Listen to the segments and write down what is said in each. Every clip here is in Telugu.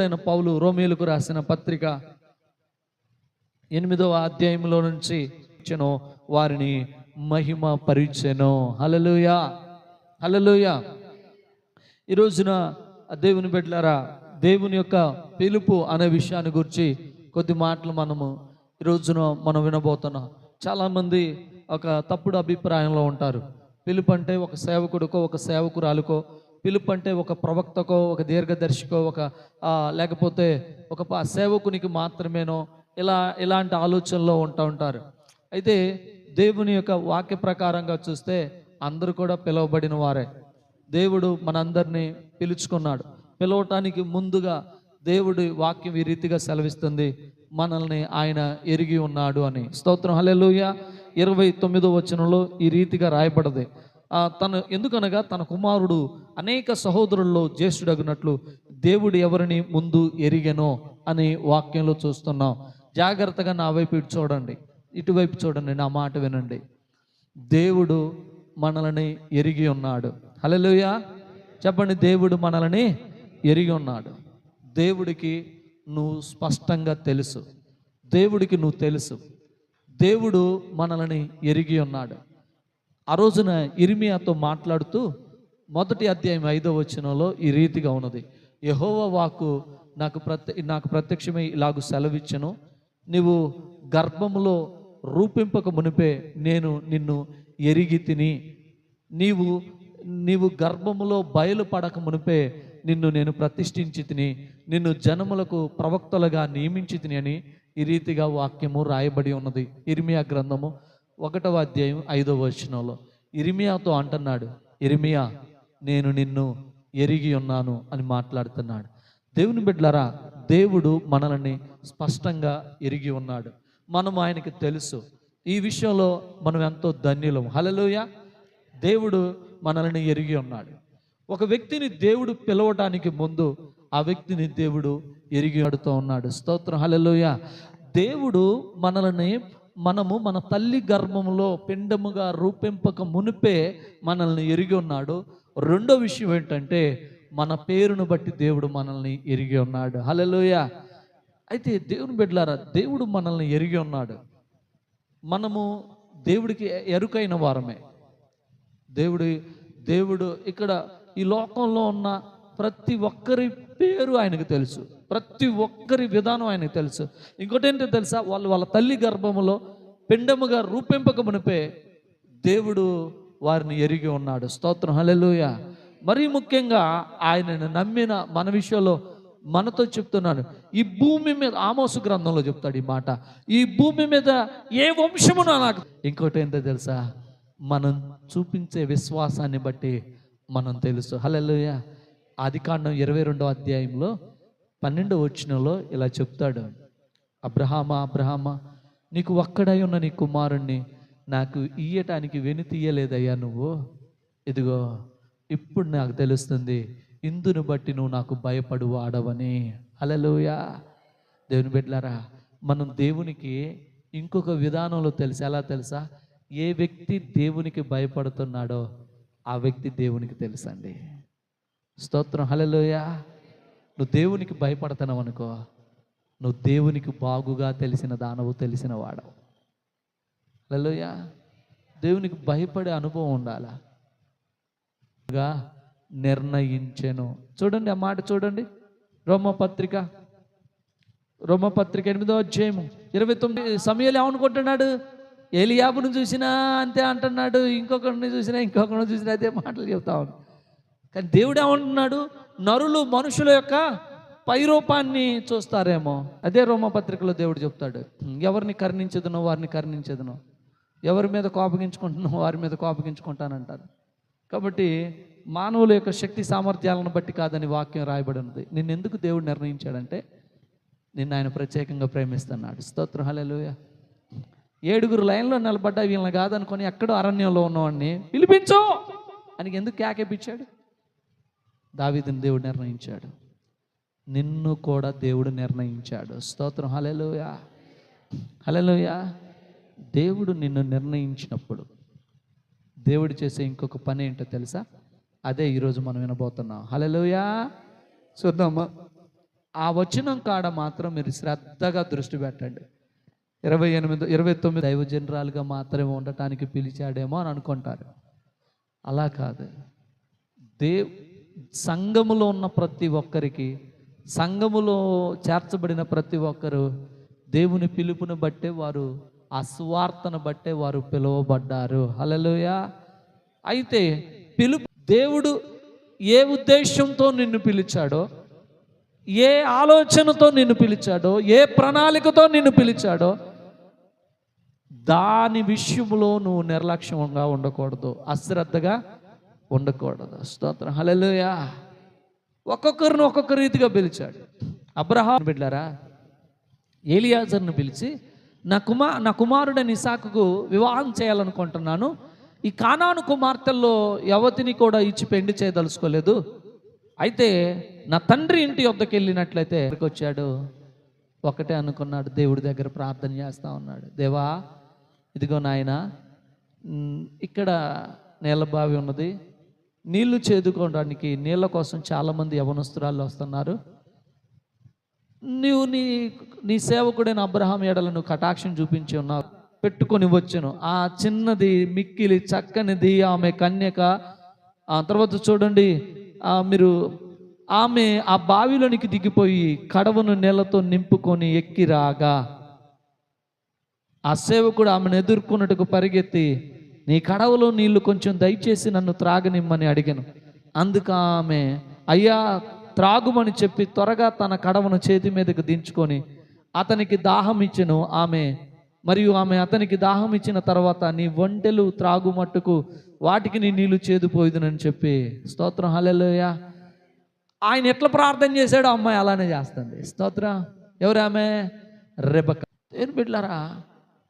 అయిన పౌలు రోమిలకు రాసిన పత్రిక ఎనిమిదవ అధ్యాయంలో నుంచి ఇచ్చెను వారిని మహిమ పరిచెను. హలలుయా హలలుయా ఈ రోజున దేవుని బిడ్డలారా దేవుని యొక్క పిలుపు అనే విషయాన్ని గురించి కొద్ది మాటలు మనము ఈ రోజున మనం వినబోతున్నాం. చాలామంది ఒక తప్పుడు అభిప్రాయంలో ఉంటారు. పిలుపు అంటే ఒక సేవకుడికో ఒక సేవకురాలుకో పిలుపు అంటే ఒక ప్రవక్తకో ఒక దీర్ఘదర్శికో ఒక లేకపోతే ఒక సేవకునికి మాత్రమేనో ఇలా ఇలాంటి ఆలోచనలో ఉంటూ ఉంటారు. అయితే దేవుని యొక్క వాక్య ప్రకారంగా చూస్తే అందరూ కూడా పిలువబడిన వారే. దేవుడు మనందరినీ పిలుచుకున్నాడు. పిలవటానికి ముందుగా దేవుడి వాక్యం ఈ రీతిగా సెలవిస్తుంది మనల్ని ఆయన ఎరిగి ఉన్నాడు అని. స్తోత్రం. హలెలుయ ఇరవై తొమ్మిదో వచనంలో ఈ రీతిగా రాయబడది. తను ఎందుకనగా తన కుమారుడు అనేక సహోదరుల్లో జ్యేష్ఠుడగినట్లు దేవుడు ఎవరిని ముందు ఎరిగెనో అని వాక్యంలో చూస్తున్నాం. జాగ్రత్తగా నా వైపు ఇటు చూడండి. ఇటువైపు చూడండి నా మాట వినండి. దేవుడు మనల్ని ఎరిగి ఉన్నాడు. హలోయ చెప్పండి దేవుడు మనల్ని ఎరిగి ఉన్నాడు. దేవుడికి నువ్వు స్పష్టంగా తెలుసు. దేవుడికి నువ్వు తెలుసు. దేవుడు మనల్ని ఎరిగి ఉన్నాడు. ఆ రోజున ఇర్మియాతో మాట్లాడుతూ మొదటి అధ్యాయం ఐదో వచనంలో ఈ రీతిగా ఉన్నది. యహోవ వాక్కు నాకు ప్రత్య నాకు ప్రత్యక్షమై ఇలాగు సెలవిచ్చను. నీవు గర్భములో రూపింపక మునిపే నేను నిన్ను ఎరిగి తిని నీవు నీవు గర్భములో బయలుపడక మునిపే నిన్ను నేను ప్రతిష్ఠించి తిని నిన్ను జనములకు ప్రవక్తలుగా నియమించి తిని అని ఈ రీతిగా వాక్యము రాయబడి ఉన్నది. ఇర్మియా గ్రంథము ఒకటవ అధ్యాయం ఐదవ వచనంలో ఇరిమియాతో అంటున్నాడు ఇరిమియా నేను నిన్ను ఎరిగి ఉన్నాను అని మాట్లాడుతున్నాడు. దేవుని బిడ్డలరా దేవుడు మనల్ని స్పష్టంగా ఎరిగి ఉన్నాడు. మనం ఆయనకి తెలుసు. ఈ విషయంలో మనం ఎంతో ధన్యులం. హలలోయ దేవుడు మనల్ని ఎరిగి ఉన్నాడు. ఒక వ్యక్తిని దేవుడు పిలవడానికి ముందు ఆ వ్యక్తిని దేవుడు ఎరిగి ఆడుతూ ఉన్నాడు. స్తోత్రం. హలలోయ దేవుడు మనల్ని మనము మన తల్లి గర్భములో పిండముగా రూపింపక మునిపే మనల్ని ఎరిగి ఉన్నాడు. రెండో విషయం ఏంటంటే మన పేరును బట్టి దేవుడు మనల్ని ఎరిగి ఉన్నాడు. హలలోయ అయితే దేవుని బిడ్డలారా దేవుడు మనల్ని ఎరిగి ఉన్నాడు. మనము దేవుడికి ఎరుకైన వారమే. దేవుడి దేవుడు ఇక్కడ ఈ లోకంలో ఉన్న ప్రతి ఒక్కరి పేరు ఆయనకు తెలుసు. ప్రతి ఒక్కరి విధానం ఆయనకు తెలుసు. ఇంకోటి ఏంటో తెలుసా? వాళ్ళు వాళ్ళ తల్లి గర్భములో పిండముగా రూపింపక మునిపే దేవుడు వారిని ఎరిగి ఉన్నాడు. స్తోత్రం. హలెలుయ మరీ ముఖ్యంగా ఆయనను నమ్మిన మన విషయంలో మనతో చెప్తున్నాను. ఈ భూమి మీద ఆమోసు గ్రంథంలో చెప్తాడు ఈ మాట. ఈ భూమి మీద ఏ వంశమున నాకు ఇంకోటి ఏంటో తెలుసా? మనం చూపించే విశ్వాసాన్ని బట్టి మనం తెలుసు. హలెలుయా ఆదికాండం ఇరవై రెండో అధ్యాయంలో పన్నెండో వచ్చినలో ఇలా చెప్తాడు. అబ్రహామ అబ్రహామ నీకు ఒక్కడై ఉన్న నీ కుమారుణ్ణి నాకు ఇయ్యటానికి వెను తీయలేదయ్యా నువ్వు? ఇదిగో ఇప్పుడు నాకు తెలుస్తుంది ఇందును బట్టి నువ్వు నాకు భయపడు వాడవని అలలోయా దేవుని బిడ్డలారా మనం దేవునికి ఇంకొక విధానంలో తెలుసు? ఎలా తెలుసా? ఏ వ్యక్తి దేవునికి భయపడుతున్నాడో ఆ వ్యక్తి దేవునికి తెలుసండి. స్తోత్రం. హలలోయ నువ్వు దేవునికి భయపడతావు అనుకో. నువ్వు దేవునికి బాగుగా తెలిసిన దానవు తెలిసిన వాడవు. హలలోయ దేవునికి భయపడే అనుభవం ఉండాలా? గా నిర్ణయించెను. చూడండి ఆ మాట చూడండి. రోమపత్రిక. రోమపత్రిక ఎనిమిదో అధ్యాయము ఇరవై తొమ్మిది. సమయాలు ఏమనుకుంటున్నాడు ఏలియాబును చూసినా అంతే అంటున్నాడు. ఇంకొకరిని చూసినా ఇంకొకరిని చూసినా అదే మాటలు చెప్తా ఉన్నాడు కానీ దేవుడు ఏమంటున్నాడు? నరులు మనుషుల యొక్క పైరూపాన్ని చూస్తారేమో. అదే రోమపత్రికలో దేవుడు చెప్తాడు. ఎవరిని కర్ణించదునో వారిని కర్ణించదునో. ఎవరి మీద కోపగించుకుంటున్నో వారి మీద కోపగించుకుంటానంటారు. కాబట్టి మానవుల యొక్క శక్తి సామర్థ్యాలను బట్టి కాదని వాక్యం రాయబడి ఉంది నిన్ను ఎందుకు దేవుడు నిర్ణయించాడంటే నిన్ను ఆయన ప్రత్యేకంగా ప్రేమిస్తున్నాడు. స్తోత్రం హలెలుయ ఏడుగురు లైన్లో నిలబడ్డా వీళ్ళని కాదనుకొని ఎక్కడో అరణ్యంలో ఉన్నవాడిని పిలిపించు అని ఎందుకు కేకేపించాడు దావీదుని దేవుడు నిర్ణయించాడు. నిన్ను కూడా దేవుడు నిర్ణయించాడు. స్తోత్రం. హల్లెలూయా. హల్లెలూయా. దేవుడు నిన్ను నిర్ణయించినప్పుడు దేవుడు చేసే ఇంకొక పని ఏంటో తెలుసా? అదే ఈరోజు మనం వినబోతున్నాం. హల్లెలూయా. చూద్దామా? ఆ వచనం కాడ మాత్రం మీరు శ్రద్ధగా దృష్టి పెట్టండి. ఇరవై ఎనిమిది ఇరవై తొమ్మిది దైవ జనరాలుగా మాత్రమే ఉండటానికి పిలిచాడేమో అని అనుకుంటారు. అలా కాదు. దేవు సంఘములో ఉన్న ప్రతి ఒక్కరికి సంఘములో చేర్చబడిన ప్రతి ఒక్కరు దేవుని పిలుపును బట్టే వారు ఆ సువార్తను బట్టే వారు పిలువబడ్డారు. హలలోయ అయితే పిలుపు దేవుడు ఏ ఉద్దేశంతో నిన్ను పిలిచాడో ఏ ఆలోచనతో నిన్ను పిలిచాడో ఏ ప్రణాళికతో నిన్ను పిలిచాడో దాని విషయంలో నువ్వు నిర్లక్ష్యంగా ఉండకూడదు. అశ్రద్ధగా ఉండకూడదు స్తోత్రం. హలలుయా ఒక్కొక్కరిని ఒక్కొక్క రీతిగా పిలిచాడు. అబ్రహాం బిడ్డారా ఏలియాజర్ను పిలిచి నా కుమార్ నా కుమారుడని ఇసాకుకు వివాహం చేయాలనుకుంటున్నాను. ఈ కానాను కుమార్తెల్లో యవతిని కూడా ఇచ్చి పెండి చేయదలుచుకోలేదు. అయితే నా తండ్రి ఇంటి వద్దకు వెళ్ళినట్లయితే ఎక్కడికి వచ్చాడు. ఒకటే అనుకున్నాడు దేవుడి దగ్గర ప్రార్థన చేస్తా ఉన్నాడు. దేవా ఇదిగో నాయన ఇక్కడ నీళ్ళ బావి ఉన్నది. నీళ్ళు చేదుకోవడానికి నీళ్ళ కోసం చాలామంది యవనస్తురాళ్ళు వస్తున్నారు. నీవు నీ నీ సేవకుడైన అబ్రహాం ఏడలను కటాక్షం చూపించి ఉన్నావు. పెట్టుకొని వచ్చును. ఆ చిన్నది మిక్కిలి చక్కనిది ఆమె కన్యక. ఆ తర్వాత చూడండి మీరు ఆమె ఆ బావిలోనికి దిగిపోయి కడవను నీళ్ళతో నింపుకొని ఎక్కిరాగా ఆ సేవకుడు ఆమెను ఎదుర్కొన్నట్టుకు పరిగెత్తి నీ కడవలో నీళ్ళు కొంచెం దయచేసి నన్ను త్రాగనిమ్మని అడిగాను. అందుకు ఆమె అయ్యా త్రాగుమని చెప్పి త్వరగా తన కడవను చేతి మీదకు దించుకొని అతనికి దాహం ఇచ్చెను. ఆమె మరియు ఆమె అతనికి దాహం ఇచ్చిన తర్వాత నీ ఒంటెలు త్రాగుమట్టుకు వాటికి నీ నీళ్ళు చేదుపోయిదునని చెప్పి స్తోత్రం. హల్లెలూయా. ఆయన ఎట్లా ప్రార్థన చేశాడో అమ్మాయి అలానే చేస్తుంది. స్తోత్రం. ఎవరు ఆమె? రెబక. ఏం బిడ్లారా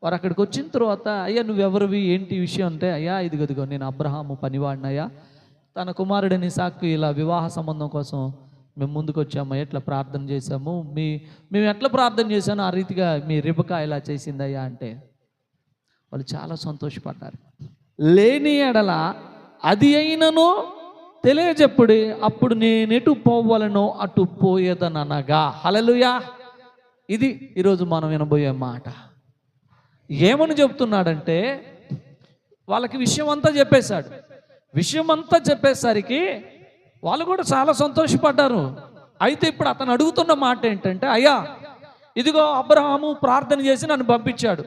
వారు అక్కడికి వచ్చిన తర్వాత అయ్యా నువ్వెవరివి? ఏంటి విషయం? అంటే అయ్యా ఇదిగదిగో నేను అబ్రహాము పనివాడినయ్యా. తన కుమారుడిని సాకు ఇలా వివాహ సంబంధం కోసం మేము ముందుకు వచ్చాము. ఎట్లా ప్రార్థన చేశాము? మీ మేము ఎట్లా ప్రార్థన చేశానో ఆ రీతిగా మీ రిబక ఇలా చేసిందయ్యా అంటే వాళ్ళు చాలా సంతోషపడ్డారు. లేని ఎడల అది అయినను తెలియజెప్పుడి అప్పుడు నేనెటు పోవాలనో అటు పోయేదనగా హలలుయా ఇది ఈరోజు మనం వినబోయే మాట. ఏమని చెప్తున్నాడంటే వాళ్ళకి విషయం అంతా చెప్పేశాడు. విషయం అంతా చెప్పేసరికి వాళ్ళు కూడా చాలా సంతోషపడ్డారు. అయితే ఇప్పుడు అతను అడుగుతున్న మాట ఏంటంటే అయ్యా ఇదిగో అబ్రహాము ప్రార్థన చేసి నన్ను పంపించాడు.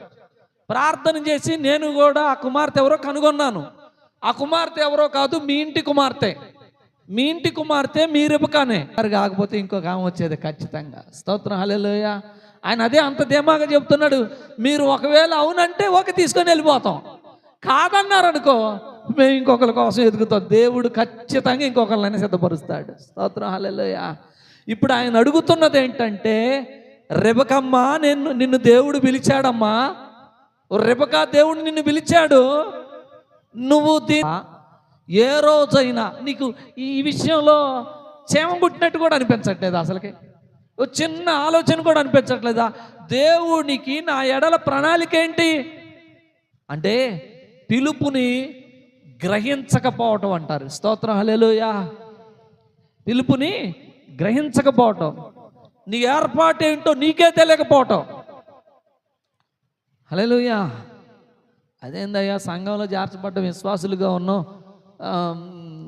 ప్రార్థన చేసి నేను కూడా ఆ కుమార్తె ఎవరో కనుగొన్నాను. ఆ కుమార్తె ఎవరో కాదు మీ ఇంటి కుమార్తె. మీ ఇంటి కుమార్తె మీ రిబకానే కాకపోతే ఇంకొక ఆమె వచ్చేది ఖచ్చితంగా. స్తోత్రం హల్లెలూయ. ఆయన అదే అంత ధీమాగా చెప్తున్నాడు మీరు ఒకవేళ అవునంటే ఒక తీసుకొని వెళ్ళిపోతాం. కాదన్నారు అనుకో మేము ఇంకొకరి కోసం ఎదుగుతాం. దేవుడు ఖచ్చితంగా ఇంకొకరిని సిద్ధపరుస్తాడు. స్తోత్రం హాలలోయా ఇప్పుడు ఆయన అడుగుతున్నది ఏంటంటే రెబకమ్మా నిన్ను నిన్ను దేవుడు పిలిచాడమ్మా. రెబకా దేవుడు నిన్ను పిలిచాడు. నువ్వు దీ ఏ రోజైనా నీకు ఈ విషయంలో క్షేమం పుట్టినట్టు కూడా అనిపించట్లేదు అసలుకి. చిన్న ఆలోచన కూడా అనిపించట్లేదా? దేవునికి నా ఎడల ప్రణాళిక ఏంటి? అంటే పిలుపుని గ్రహించకపోవటం అంటారు. స్తోత్రం హలేలుయా పిలుపుని గ్రహించకపోవటం. నీ ఏర్పాటు ఏంటో నీకే తెలియకపోవటం. హలేలుయా అదేందయ్యా సంఘంలో చేర్చబడ్డ విశ్వాసులుగా ఉన్నాం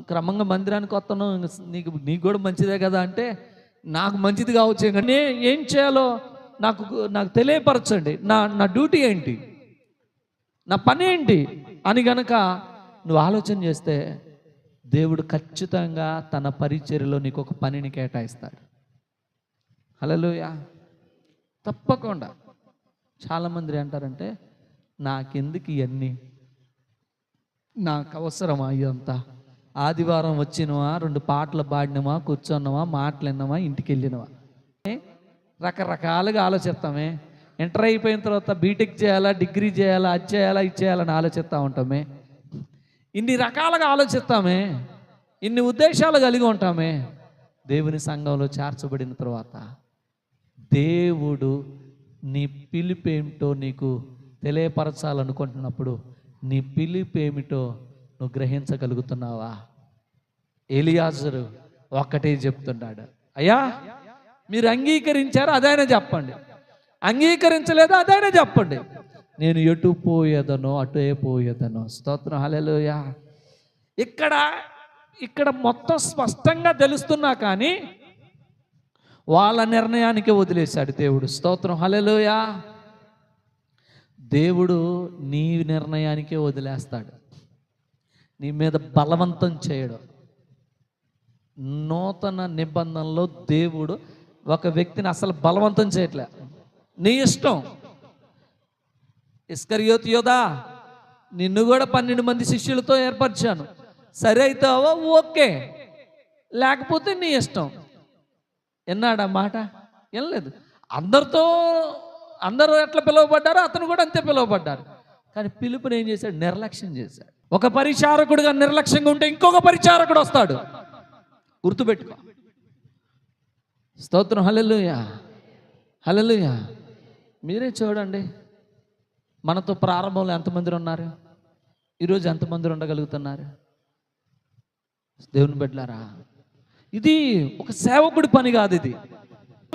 క్రమంగా మందిరానికి వస్తున్నాం నీకు నీకు కూడా మంచిదే కదా అంటే నాకు మంచిది కావచ్చు కానీ ఏం చేయాలో నాకు నాకు తెలియపరచండి. నా నా డ్యూటీ ఏంటి? నా పని ఏంటి? అని గనక నువ్వు ఆలోచన చేస్తే దేవుడు ఖచ్చితంగా తన పరిచర్యలో నీకు ఒక పనిని కేటాయిస్తాడు. హలోయా తప్పకుండా. చాలామంది అంటారంటే నాకెందుకు ఇవన్నీ నాకు అవసరమా ఇదంతా? ఆదివారం వచ్చినవా రెండు పాటలు పాడినవా కూర్చున్నావా మాటలు ఇంటికి వెళ్ళినవా రకరకాలుగా ఆలోచిస్తామే. ఇంటర్ అయిపోయిన తర్వాత బీటెక్ చేయాలా డిగ్రీ చేయాలా అది చేయాలా ఇది చేయాలని ఆలోచిస్తూ ఉంటామే. ఇన్ని రకాలుగా ఆలోచిస్తామే. ఇన్ని ఉద్దేశాలు కలిగి ఉంటామే. దేవుని సంఘంలో చేర్చబడిన తర్వాత దేవుడు నీ పిలిపేమిటో నీకు తెలియపరచాలనుకుంటున్నప్పుడు నీ పిలిపేమిటో నువ్వు గ్రహించగలుగుతున్నావా? ఎలియాజరు ఒక్కటే చెప్తున్నాడు. అయ్యా మీరు అంగీకరించారో అదైనా చెప్పండి. అంగీకరించలేదో అదైనా చెప్పండి. నేను ఎటు పోయేదనో అటే పోయేదనో. స్తోత్రం హలెలుయా ఇక్కడ ఇక్కడ మొత్తం స్పష్టంగా తెలుస్తున్నా కానీ వాళ్ళ నిర్ణయానికి వదిలేశాడు దేవుడు. స్తోత్రం హలెలుయా దేవుడు నీ నిర్ణయానికే వదిలేస్తాడు. నీ మీద బలవంతం చేయడు. నూతన నిబంధనలో దేవుడు ఒక వ్యక్తిని అసలు బలవంతం చేయట్లే. నీ ఇష్టం. ఇస్కరియోత్ యోదా నిన్ను కూడా పన్నెండు మంది శిష్యులతో ఏర్పరిచాను. సరే అవుతావో ఓకే. లేకపోతే నీ ఇష్టం. విన్నాడా మాట? వినలేదు. అందరితో అందరూ ఎట్లా పిలువబడ్డారో అతను కూడా అంతే పిలువబడ్డారు. కానీ పిలుపుని ఏం చేశాడు? నిర్లక్ష్యం చేశాడు. ఒక పరిచారకుడుగా నిర్లక్ష్యంగా ఉంటే ఇంకొక పరిచారకుడు వస్తాడు. గుర్తుపెట్టుకో. స్తోత్రం. హల్లెలూయా. హల్లెలూయా. మీరే చూడండి. మనతో ప్రారంభంలో ఎంతమంది ఉన్నారు? ఈరోజు ఎంతమంది ఉండగలుగుతున్నారు? దేవుని బిడ్డలారా ఇది ఒక సేవకుడి పని కాదు ఇది.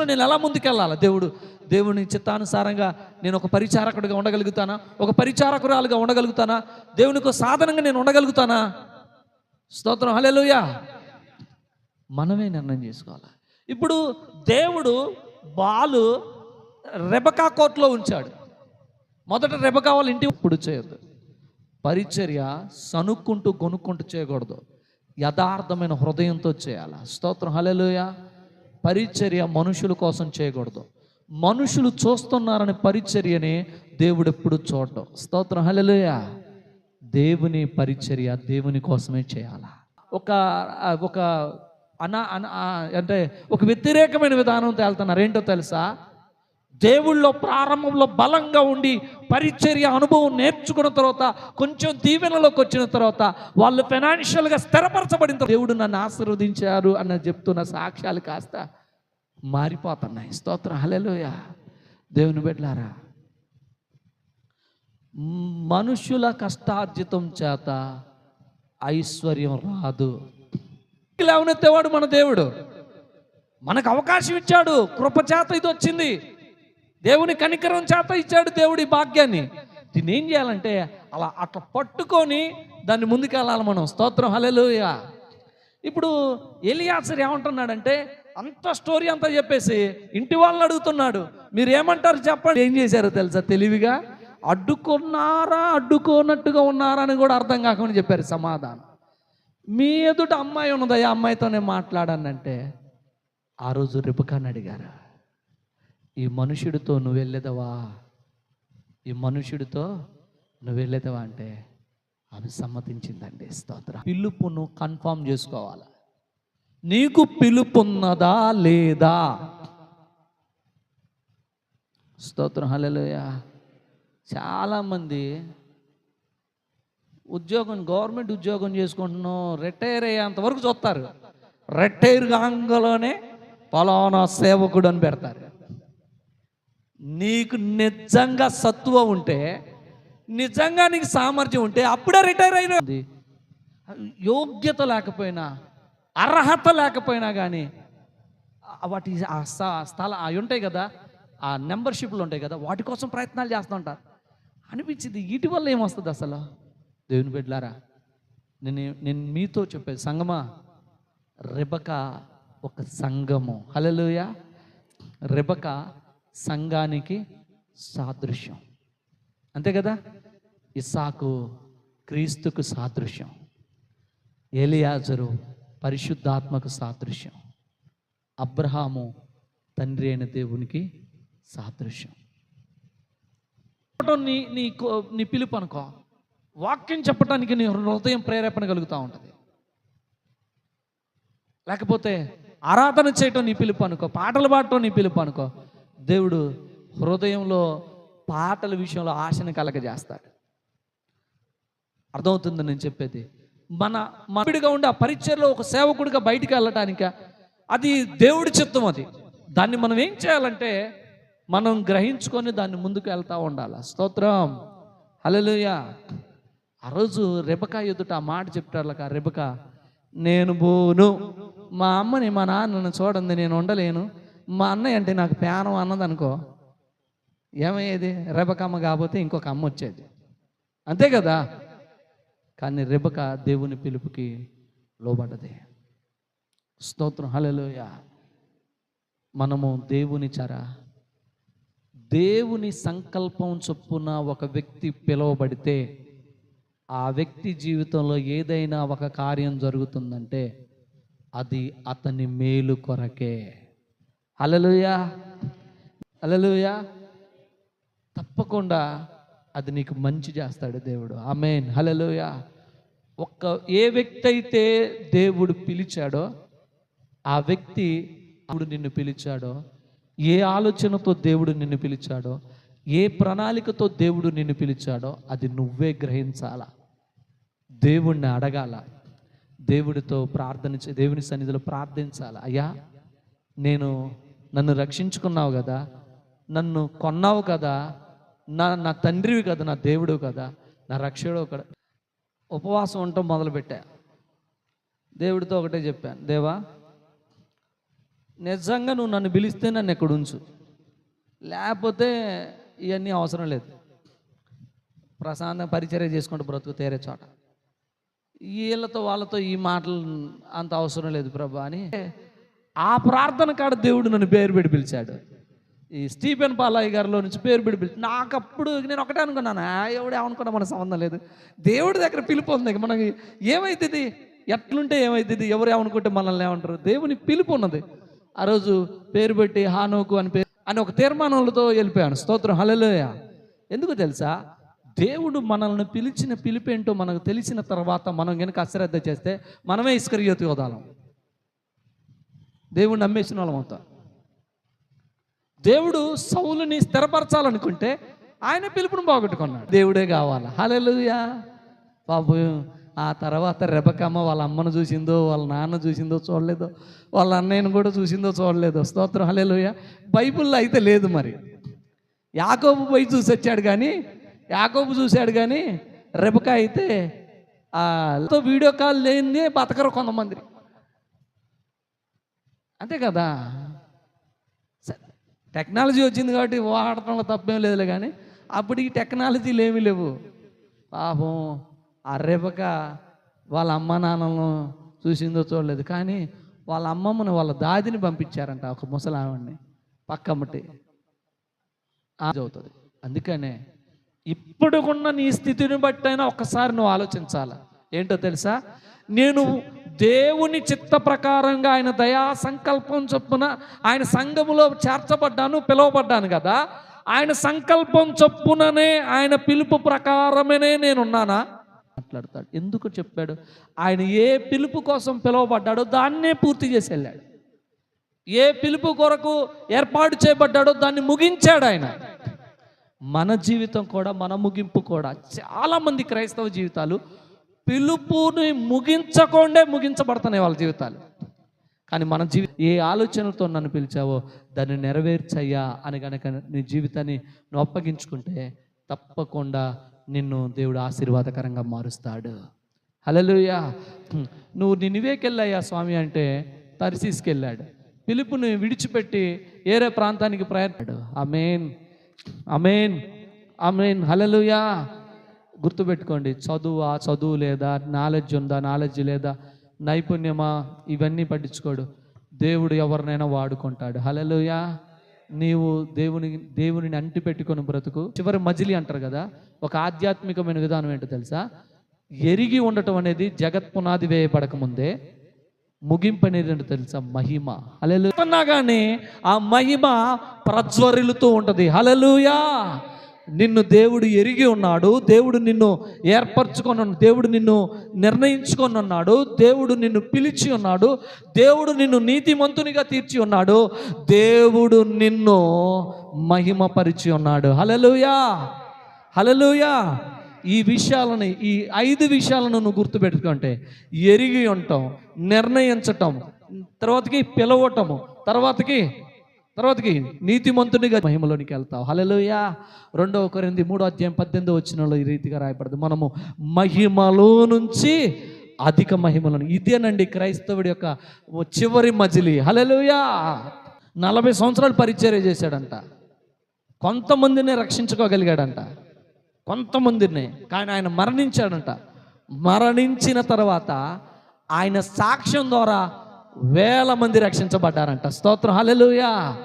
నేను ఎలా ముందుకెళ్ళాలా? దేవుడు దేవుని చిత్తానుసారంగా నేను ఒక పరిచారకుడిగా ఉండగలుగుతానా? ఒక పరిచారకురాలుగా ఉండగలుగుతానా? దేవునికి ఒక సాధనంగా నేను ఉండగలుగుతానా? స్తోత్రం. హల్లెలూయా. మనమే నిర్ణయం చేసుకోవాలి? ఇప్పుడు దేవుడు బాలు రెబకా కోర్టులో ఉంచాడు. మొదట రెబకా వాళ్ళ ఇంటి ఇప్పుడు చేయొద్దు. పరిచర్య సనుక్కుంటూ కొనుక్కుంటూ చేయకూడదు. యథార్థమైన హృదయంతో చేయాలి? స్తోత్రం. హల్లెలూయా. పరిచర్య మనుషుల కోసం చేయకూడదు. మనుషులు చూస్తున్నారని పరిచర్యని దేవుడు ఎప్పుడు చూడడం. స్తోత్రం. హల్లెలూయా. దేవుని పరిచర్య దేవుని కోసమే చేయాలా? ఒక ఒక అనా అన- అంటే ఒక వ్యతిరేకమైన విధానంతో వెళ్తున్నారు. ఏంటో తెలుసా? దేవుళ్ళో ప్రారంభంలో బలంగా ఉండి పరిచర్య అనుభవం నేర్చుకున్న తర్వాత కొంచెం దీవెనలోకి వచ్చిన తర్వాత వాళ్ళు ఫైనాన్షియల్గా స్థిరపరచబడిన దేవుడు నన్ను ఆశీర్వదించారు అన్న చెప్తున్న సాక్ష్యాలు కాస్త మారిపోతున్నాయి. స్తోత్రం. హలెలోయ దేవుని బిడ్డారా మనుషుల కష్టార్జితం చేత ఐశ్వర్యం రాదు. లేవనెత్తేవాడు మన దేవుడు. మనకు అవకాశం ఇచ్చాడు. కృపచేత ఇది వచ్చింది. దేవుని కనికరం చేత ఇచ్చాడు దేవుడి భాగ్యాన్ని. దీన్ని ఏం చేయాలంటే అలా అట్లా పట్టుకొని దాన్ని ముందుకెళ్ళాలి మనం. స్తోత్రం హల్లెలూయ. ఇప్పుడు ఎలియాసర్ ఏమంటున్నాడంటే అంత స్టోరీ అంతా చెప్పేసి ఇంటి వాళ్ళని అడుగుతున్నాడు. మీరు ఏమంటారు చెప్పండి? ఏం చేశారో తెలుసా తెలివిగా? అడ్డుకున్నారా అడ్డుకోనట్టుగా ఉన్నారా అని కూడా అర్థం కాకుండా చెప్పారు సమాధానం. మీ ఎదుట అమ్మాయి ఉన్నదయ్యా అమ్మాయితోనే మాట్లాడానంటే ఆ రోజు రిపకాన్ని అడిగారు. ఈ మనుషుడితో నువ్వు వెళ్ళేదవా? ఈ మనుషుడితో నువ్వు వెళ్ళేదవా అంటే ఆమె సమ్మతించిందండి. స్తోత్ర. పిలుపును కన్ఫామ్ చేసుకోవాలి? నీకు పిలుపున్నదా లేదా? స్తోత్రం. హలలోయ చాలామంది ఉద్యోగం గవర్నమెంట్ ఉద్యోగం చేసుకుంటున్నాం రిటైర్ అయ్యేంత వరకు చూస్తారు. రిటైర్ కాంగలోనే పలానా సేవకుడు అని పెడతారు. నీకు నిజంగా సత్తువ ఉంటే నిజంగా నీకు సామర్థ్యం ఉంటే అప్పుడే రిటైర్ అయినది యోగ్యత లేకపోయినా అర్హత లేకపోయినా కానీ వాటి ఆ స్థ- స్థల అవి ఉంటాయి కదా ఆ నెంబర్షిప్లు ఉంటాయి కదా వాటి కోసం ప్రయత్నాలు చేస్తూ ఉంటారు అనిపించింది వీటి వల్ల ఏమొస్తుంది అసలు? దేవుని బిడ్డలారా నేను నేను మీతో చెప్పేది సంగమా రెబక ఒక సంఘము హల్లెలూయా. రెబక సంఘానికి సాదృశ్యం. అంతే కదా? ఇసాకు క్రీస్తుకు సాదృశ్యం. ఏలియాజరు పరిశుద్ధాత్మకు సాదృశ్యం. అబ్రహాము తండ్రి అయిన దేవునికి సాదృశ్యం. నీ నీ కో- నీ పిలుపు అనుకో. వాక్యం చెప్పడానికి నీ హృదయం ప్రేరేపణ కలుగుతూ ఉంటుంది. లేకపోతే ఆరాధన చేయటం నీ పిలుపు అనుకో. పాటలు పాడటం నీ పిలుపు అనుకో. దేవుడు హృదయంలో పాటల విషయంలో ఆశను కలగజేస్తాడు. అర్థమవుతుంది నేను చెప్పేది. మన మనుడిగా ఉండే ఆ పరిచయలో ఒక సేవకుడిగా బయటికి వెళ్ళటానిక అది దేవుడి చిత్తం అది. దాన్ని మనం ఏం చేయాలంటే మనం గ్రహించుకొని దాన్ని ముందుకు వెళ్తా ఉండాలి. స్తోత్రం. హల్లెలూయా. ఆ రోజు రెబక ఎదుట ఆ మాట చెప్తారు ఆ రెబక నేను బోను మా అమ్మని మా నాన్నను చూడండి నేను ఉండలేను. మా అన్నయ్య అంటే నాకు ప్యానం అన్నది అనుకో ఏమయ్యేది? రెబకమ్మ కాకపోతే ఇంకొక అమ్మ వచ్చేది. అంతే కదా? కానీ రెబక దేవుని పిలుపుకి లోబడ్డది. స్తోత్రం. హలలోయ మనము దేవుని చర దేవుని సంకల్పం చొప్పున ఒక వ్యక్తి పిలువబడితే ఆ వ్యక్తి జీవితంలో ఏదైనా ఒక కార్యం జరుగుతుందంటే అది అతని మేలు కొరకే. అలలుయా అలలుయా తప్పకుండా అది నీకు మంచి చేస్తాడు దేవుడు. ఆమెన్ హలలుయా ఒక్క ఏ వ్యక్తి అయితే దేవుడు పిలిచాడో ఆ వ్యక్తి దేవుడు నిన్ను పిలిచాడో ఏ ఆలోచనతో దేవుడు నిన్ను పిలిచాడో ఏ ప్రణాళికతో దేవుడు నిన్ను పిలిచాడో అది నువ్వే గ్రహించాలా? దేవుణ్ణి అడగాల. దేవుడితో ప్రార్థన దేవుని సన్నిధిలో ప్రార్థించాలి? అయ్యా నేను నన్ను రక్షించుకున్నావు కదా నన్ను కొన్నావు కదా నా నా తండ్రివి కదా నా దేవుడు కదా నా రక్షకుడు ఒక ఉపవాసం ఉండటం మొదలుపెట్టా. దేవుడితో ఒకటే చెప్పాను దేవా నిజంగా నువ్వు నన్ను పిలిస్తే నన్ను ఎక్కడ ఉంచు? లేకపోతే ఇవన్నీ అవసరం లేదు. ప్రశాంతంగా పరిచర్య చేసుకుంటూ బ్రతుకు తేరే చోట. వీళ్ళతో వాళ్ళతో ఈ మాటలు అంత అవసరం లేదు ప్రభా అని ఆ ప్రార్థన కాడ దేవుడు నన్ను పేరు పెట్టి పిలిచాడు. ఈ స్టీఫెన్ పాలయ్య గారిలో నుంచి పేరు పెట్టి పిలిచి నాకు అప్పుడు నేను ఒకటే అనుకున్నాను? "ఆ, ఎవడు ఏమనుకున్నా మనకు సంబంధం లేదు. దేవుడి దగ్గర పిలుపు ఉంది. మనకి ఏమైతుంది ఎట్లుంటే ఏమైతుంది ఎవరు ఏమనుకుంటే మనల్ని ఏమంటారు? దేవుని పిలుపు ఉన్నది. ఆ రోజు పేరు పెట్టి హానోకు అని పేరు అని ఒక తీర్మానాలతో వెళ్ళిపోయాను. స్తోత్రం. హలలోయ ఎందుకు తెలుసా? దేవుడు మనల్ని పిలిచిన పిలిపేంటో మనకు తెలిసిన తర్వాత మనం కనుక అశ్రద్ధ చేస్తే మనమే ఇస్కరియోతి వదాలం దేవుడు నమ్మేసిన వాళ్ళం అవుతాం. దేవుడు సౌలుని స్థిరపరచాలనుకుంటే ఆయన పిలుపుని బాగొట్టుకున్నాడు. దేవుడే కావాలి? హలెలుయా బాబు ఆ తర్వాత రెబకమ్మ వాళ్ళ అమ్మను చూసిందో వాళ్ళ నాన్న చూసిందో చూడలేదో వాళ్ళ అన్నయ్యను కూడా చూసిందో చూడలేదో. స్తోత్రం హలేలుయ బైబిల్లో అయితే లేదు మరి. యాకోబు పోయి చూసి వచ్చాడు కానీ యాకోబు చూశాడు కానీ రెబక అయితే వీడియో కాల్ లేనిదే బతకరు కొంతమంది. అంతే కదా? సరే, టెక్నాలజీ వచ్చింది కాబట్టి వాడటంలో తప్పేం లేదులే కానీ అప్పటికి టెక్నాలజీలు ఏమీ లేవు. పాపం ఆ వాళ్ళ అమ్మ నాన్నలను చూసిందో చూడలేదు. కానీ వాళ్ళ అమ్మమ్మని వాళ్ళ దాదిని పంపించారంట ఒక ముసలావిడ్ని పక్కమ్మటి. అవుతుంది. అందుకనే ఇప్పుడుకున్న నీ స్థితిని బట్టి అయినా ఒక్కసారి నువ్వు ఆలోచించాల? ఏంటో తెలుసా? నేను దేవుని చిత్త ప్రకారంగా ఆయన దయా సంకల్పం చొప్పున ఆయన సంఘములో చేర్చబడ్డాను పిలువబడ్డాను కదా. ఆయన సంకల్పం చొప్పుననే ఆయన పిలుపు ప్రకారమనే నేనున్నానా? మాట్లాడతాడు. ఎందుకు చెప్పాడు? ఆయన ఏ పిలుపు కోసం పిలువబడ్డాడో దాన్నే పూర్తి చేసి వెళ్ళాడు ఏ పిలుపు కొరకు ఏర్పాటు చేయబడ్డాడో దాన్ని ముగించాడు ఆయన. మన జీవితం కూడా మన ముగింపు కూడా. చాలామంది క్రైస్తవ జీవితాలు పిలుపుని ముగించకుండే ముగించబడుతున్నాయి వాళ్ళ జీవితాలు. కానీ మన జీవి ఏ ఆలోచనతో నన్ను పిలిచావో దాన్ని నెరవేర్చయ్యా అని కనుక నీ జీవితాన్ని నువ్వు అప్పగించుకుంటే తప్పకుండా నిన్ను దేవుడు ఆశీర్వాదకరంగా మారుస్తాడు. హలలుయా నువ్వు నినివేకెళ్ళాయా స్వామి అంటే తరిసీసుకెళ్ళాడు. పిలుపుని విడిచిపెట్టి ఏరే ప్రాంతానికి ప్రయత్నాడు అమేన్ అమేన్ అమేన్ హలలుయా గుర్తుపెట్టుకోండి. చదువా చదువు లేదా నాలెడ్జ్ ఉందా నాలెడ్జ్ లేదా నైపుణ్యమా ఇవన్నీ పట్టించుకోడు. దేవుడు ఎవరినైనా వాడుకుంటాడు. హలలుయా నీవు దేవుని దేవునిని అంటి పెట్టుకొని బ్రతుకు. చివరి మజిలి అంటారు కదా ఒక ఆధ్యాత్మికమైన విధానం ఏంటో తెలుసా? ఎరిగి ఉండటం అనేది జగత్ పునాది వేయబడక ముందే ముగింపు అనేది ఏంటో తెలుసా? మహిమ. హలలు కానీ ఆ మహిమ ప్రజ్వరిలుతూ ఉంటుంది. హలలుయా నిన్ను దేవుడు ఎరిగి ఉన్నాడు దేవుడు నిన్ను ఏర్పరచుకొని దేవుడు నిన్ను నిర్ణయించుకొని ఉన్నాడు దేవుడు నిన్ను పిలిచి ఉన్నాడు దేవుడు నిన్ను నీతిమంతునిగా తీర్చి ఉన్నాడు దేవుడు నిన్ను మహిమపరిచి ఉన్నాడు. హలలుయా హలలుయా ఈ విషయాలని ఈ ఐదు విషయాలను నువ్వు గుర్తుపెట్టుకుంటే ఎరిగి ఉండటం నిర్ణయించటం తర్వాతకి పిలవటము తర్వాతకి తర్వాతకి నీతిమంతునిగా మహిమలోనికి వెళ్తావు. హలలుయా రెండవ కొరింది మూడో అధ్యాయం పద్దెనిమిది వచ్చినలో ఈ రీతిగా రాయబడదు. మనము మహిమలో నుంచి అధిక మహిమలను ఇదేనండి క్రైస్తవుడి యొక్క చివరి మజిలి. హలలుయా నలభై సంవత్సరాలు పరిచర్య చేశాడంట. కొంతమందినే రక్షించుకోగలిగాడంట. కొంతమందినే కానీ ఆయన మరణించాడంట. మరణించిన తర్వాత ఆయన సాక్ష్యం ద్వారా వేల మంది రక్షించబడ్డారంట. స్తోత్రం. హల్లెలూయా.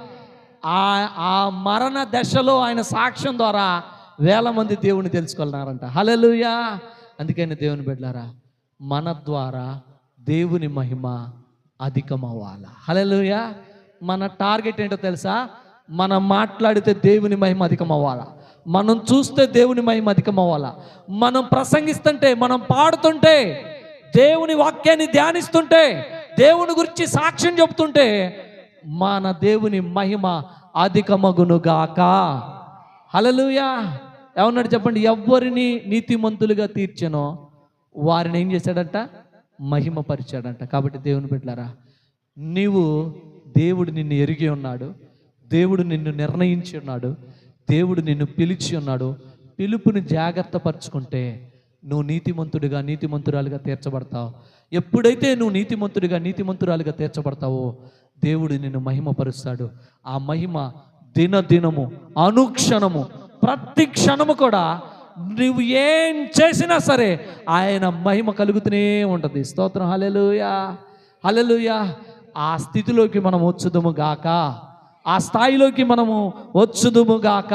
ఆ ఆ మరణ దశలో ఆయన సాక్ష్యం ద్వారా వేల మంది దేవుని తెలుసుకున్నారంట. హలలుయా అందుకని దేవుని బిడ్డారా మన ద్వారా దేవుని మహిమ అధికమవ్వాలా? హలలుయా మన టార్గెట్ ఏంటో తెలుసా? మనం మాట్లాడితే దేవుని మహిమ అధికమవ్వాలా? మనం చూస్తే దేవుని మహిమ అధికమవ్వాలా? మనం ప్రసంగిస్తుంటే మనం పాడుతుంటే దేవుని వాక్యాన్ని ధ్యానిస్తుంటే దేవుని గురించి సాక్ష్యం చెప్తుంటే మన దేవుని మహిమ అధికమగునుగాక. హలలుయా ఏమన్నాడు చెప్పండి? ఎవ్వరిని నీతిమంతులుగా తీర్చానో వారిని ఏం చేశాడంట? మహిమ పరిచాడంట కాబట్టి దేవుని బిడ్డలారా నీవు దేవుడు నిన్ను ఎరిగి ఉన్నాడు దేవుడు నిన్ను నిర్ణయించి ఉన్నాడు దేవుడు నిన్ను పిలిచి ఉన్నాడు. పిలుపుని జాగ్రత్త పరుచుకుంటే నువ్వు నీతిమంతుడిగా నీతిమంతురాలుగా తీర్చబడతావు. ఎప్పుడైతే నువ్వు నీతిమంతుడిగా నీతిమంతురాలుగా తీర్చబడతావో దేవుడు నిన్ను మహిమపరుస్తాడు. ఆ మహిమ దినదినము అనుక్షణము ప్రతి క్షణము కూడా నువ్వు ఏం చేసినా సరే ఆయన మహిమ కలుగుతూనే ఉంటుంది. స్తోత్రం. హలెలుయా హలెలుయా ఆ స్థితిలోకి మనం వచ్చుదుము గాక. ఆ స్థాయిలోకి మనము వచ్చుదుము గాక.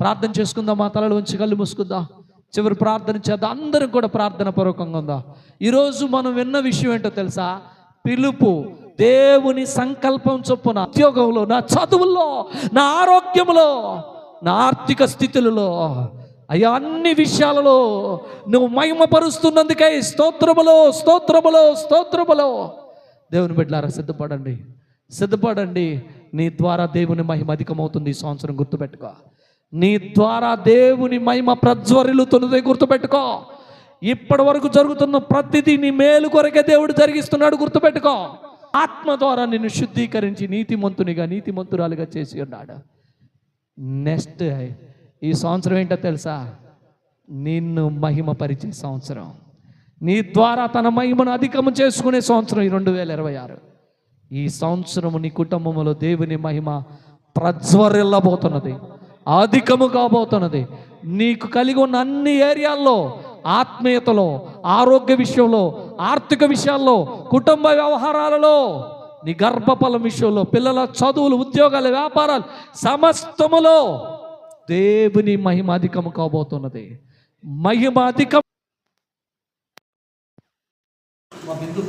ప్రార్థన చేసుకుందాం మా తలలు ఉంచి కళ్ళు మూసుకుందాం. చివరి ప్రార్థన చేద్దాం. అందరం కూడా ప్రార్థన పూర్వకంగా ఉందా. ఈరోజు మనం విన్న విషయం ఏంటో తెలుసా? పిలుపు. దేవుని సంకల్పం చొప్పున ఉద్యోగంలో నా చదువుల్లో నా ఆరోగ్యంలో నా ఆర్థిక స్థితులలో అయ్యా అన్ని విషయాలలో నువ్వు మహిమపరుస్తున్నందుకై స్తోత్రములో స్తోత్రములో స్తోత్రములో. దేవుని బిడ్డలారా సిద్ధపడండి. సిద్ధపడండి. నీ ద్వారా దేవుని మహిమ అధికమవుతుంది ఈ సంవత్సరం గుర్తుపెట్టుకో. నీ ద్వారా దేవుని మహిమ ప్రజ్వరిల్లుతున్నది గుర్తుపెట్టుకో. ఇప్పటి వరకు జరుగుతున్న ప్రతిదీ నీ మేలు కొరకే దేవుడు జరిగిస్తున్నాడు గుర్తుపెట్టుకో. ఆత్మ ద్వారా నిన్ను శుద్ధీకరించి నీతిమంతునిగా నీతిమంతురాలుగా చేసి ఉన్నాడు. నెక్స్ట్ ఈ సంవత్సరం ఏంటో తెలుసా? నిన్ను మహిమపరిచే సంవత్సరం. నీ ద్వారా తన మహిమను అధికము చేసుకునే సంవత్సరం ఈ రెండు వేల ఇరవై ఆరు. ఈ సంవత్సరము నీ కుటుంబంలో దేవుని మహిమ ప్రజ్వరిల్లబోతున్నది. అధికము కాబోతున్నది నీకు కలిగి ఉన్న అన్ని ఏరియాల్లో ఆత్మీయతలో ఆరోగ్య విషయంలో ఆర్థిక విషయాల్లో కుటుంబ వ్యవహారాలలో నీ గర్భఫలం విషయంలో పిల్లల చదువులు ఉద్యోగాలు వ్యాపారాలు సమస్తములో దేవుని మహిమ అధికము కాబోతున్నది. మహిమ అధికం మా బిందు